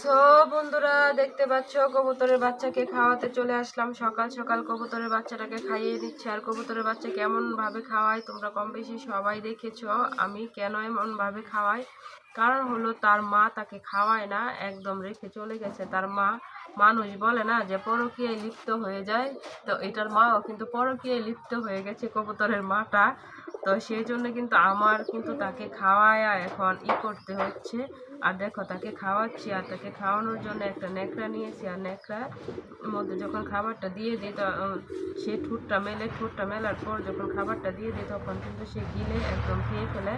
So বন্ধুরা, দেখতে পাচ্ছ, কবুতরের বাচ্চাকে খাওয়াতে চলে আসলাম। সকাল সকাল কবুতরের বাচ্চাটাকে খাইয়ে দিচ্ছে। আর কবুতরের বাচ্চা কেমন ভাবে খাওয়াই তোমরা কম বেশি সবাই দেখেছ। আমি কেন এমন ভাবে খাওয়াই? কারণ হলো, তার মা তাকে খাওয়ায় না, একদম রেখে চলে গেছে। তার মা মানুষ বলে না যে, পরকীয়ায় লিপ্ত হয়ে যায়। তো এটার মাও কিন্তু পরকীয়ায় লিপ্ত হয়ে গেছে কবুতরের মাটা। তো সেই জন্য কিন্তু আমার কিন্তু তাকে খাওয়ায় এখন ই করতে হচ্ছে। আর দেখো, তাকে খাওয়াচ্ছি আর তাকে খাওয়ানোর জন্য একটা ন্যাকড়া নিয়েছি। আর ন্যাকড়ার মধ্যে যখন খাবারটা দিয়ে দিই সে ঠোঁটটা মেলে, ঠোঁটটা মেলার পর যখন খাবারটা দিয়ে দিই, তখন কিন্তু সে গিলে একদম খেয়ে ফেলে।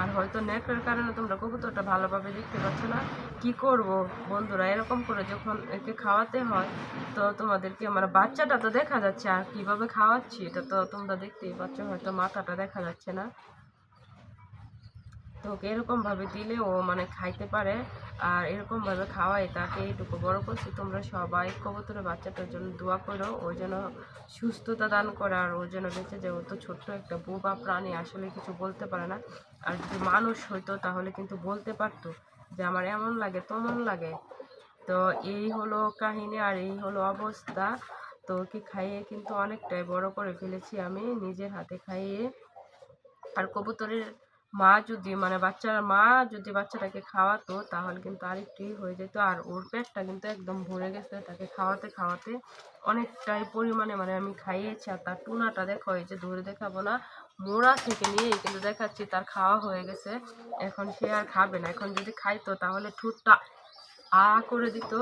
আর হয়তো ন্যাকড়ার কারণে তোমরা কবুতরটা ভালোভাবে দেখতে পাচ্ছ না। কি করব বন্ধুরা, এরকম করে যখন একে খাওয়াতে হয়, তো তোমাদেরকে মানে বাচ্চাটা তো দেখা যাচ্ছে, আর কীভাবে খাওয়াচ্ছি, এটা তো তোমরা দেখতেই পাচ্ছ, হয়তো মাথাটা দেখা যাচ্ছে না। তো এরকমভাবে দিলে ও মানে খাইতে পারে। আর এরকমভাবে খাওয়াই তাকে এইটুকু বড় করছি, তোমরা সবাই কবুতরের বাচ্চাটার জন্য দোয়া করো, ও যেন সুস্থতা দান করে আর ও যেন বেঁচে যায়। ও তো ছোট্ট একটা বোবা প্রাণী, আসলে কিছু বলতে পারে না। আর যদি মানুষ হইতো তাহলে কিন্তু বলতে পারতো যে আমার এমন লাগে, তেমন লাগে। তো এই হলো কাহিনী আর এই হলো অবস্থা। তো ওকে খাইয়ে কিন্তু অনেকটাই বড় করে ফেলেছি আমি, নিজের হাতে খাইয়ে আর কবুতরের মা যদি মানে বাচ্চার মা যদি বাচ্চাটাকে খাওয়াতো, তাহলে কিন্তু আরেকটি হয়ে যেত। আর ওর পেটটা কিন্তু একদম ভরে গেছে, তাকে খাওয়াতে খাওয়াতে অনেকটাই পরিমাণে মানে আমি খাইয়েছি। আর তার টুনাটা দেখো, এই যে ধরে দেখাবো না, মোড়া থেকে নিয়েই কিন্তু দেখাচ্ছি, তার খাওয়া হয়ে গেছে। এখন সে আর খাবে না। এখন যদি খাইতো, তাহলে ঠোঁটটা আ করে দিত।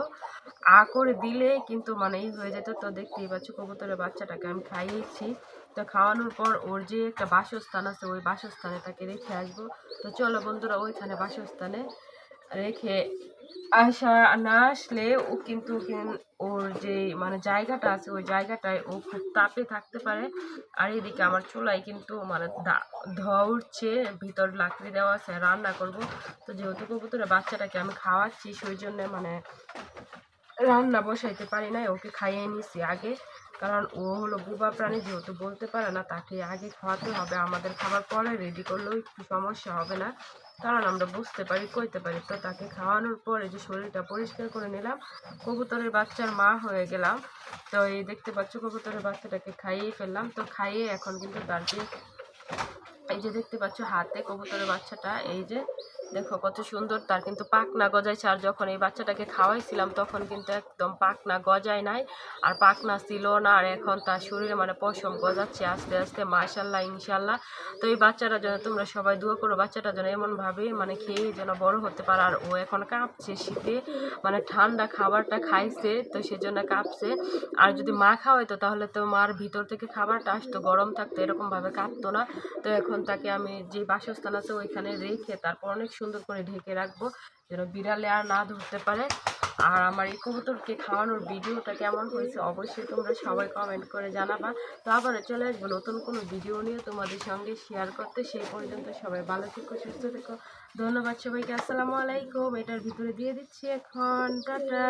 আ করে দিলে কিন্তু মানে এই হয়ে যেত। তো দেখতেই পাচ্ছ, কবুতরের বাচ্চাটাকে আমি খাইয়েছি। তো খাওয়ানোর পর ওর যে একটা বাসস্থান আছে, ওই বাসস্থানে তাকে রেখে আসব। তো চলো বন্ধুরা, ওইখানে বাসস্থানে রেখে আসা না আসলে ও কিন্তু কিন- ওর যে মানে জায়গাটা আছে, ওই জায়গাটায় ও খুব তাপে থাকতে পারে। আর এদিকে আমার চুলায় কিন্তু মানে ধোয়া উঠছে, ভিতর লাকড়ি দেওয়া আছে রান্না করব। তো যেহেতু কবুতরের বাচ্চাটাকে আমি খাওয়াচ্ছি, সেই জন্য মানে রান্না বসাইতে পারি না ওকে খাইয়ে নিছি আগে। কারণ ও হলো বুবা প্রাণী, যেহেতু বলতে পারে না, তাকে আগে খাওয়াতে হবে, আমাদের খাবার পরে রেডি করলেও একটু সমস্যা হবে না। কারণ আমরা বুঝতে পারি, কইতে পারি। তো তাকে খাওয়ানোর পরে যে শরীরটা পরিষ্কার করে নিলাম, কবুতরের বাচ্চার মা হয়ে গেলাম। তো এই দেখতে পাচ্ছ, কবুতরের বাচ্চাটাকে খাইয়ে ফেললাম। তো খাইয়ে এখন কিন্তু তার যে এই যে দেখতে পাচ্ছ, হাতে কবুতরের বাচ্চাটা, এই যে দেখো কত সুন্দর, তার কিন্তু পাকনা গজাইছে আর যখন এই বাচ্চাটাকে খাওয়াইছিলাম, তখন কিন্তু একদম পাকনা গজায় নাই। আর পাকনা ছিল না, আর এখন তার শরীরে মানে পশম গজাচ্ছে আস্তে আস্তে, মাশাল্লাহ, ইনশাল্লাহ। তো এই বাচ্চাটা যেন, তোমরা সবাই দোয়া করো, বাচ্চাটা যেন এমনভাবে মানে খেয়ে যেন বড় হতে পারে। আর ও এখন কাঁপছে শীতে মানে ঠান্ডা খাবারটা খাইছে, তো সেজন্য কাঁপছে। আর যদি মা খাওয়াইতো, তাহলে তো মার ভিতর থেকে খাবারটা আসতো, গরম থাকতো, এরকমভাবে কাঁপতো না। তো এখন তাকে আমি যে বাসস্থান আছে, ওইখানে রেখে তারপর অনেক সুন্দর করে ঢেকে রাখব, যেন বিড়ালে আর না ধরতে পারে। আর আমার এই কবুতরকে খাওয়ানোর ভিডিওটা কেমন হয়েছে অবশ্যই তোমরা সবাই কমেন্ট করে জানাবা। তো আবার চলে আসব নতুন কোনো ভিডিও নিয়ে তোমাদের সঙ্গে শেয়ার করতে। সেই পর্যন্ত সবাই ভালো থেকো, সুস্থ থেকো। ধন্যবাদ সবাইকে, আসসালামু আলাইকুম। এটার ভিতরে দিয়ে দিচ্ছি এখন। টাটা।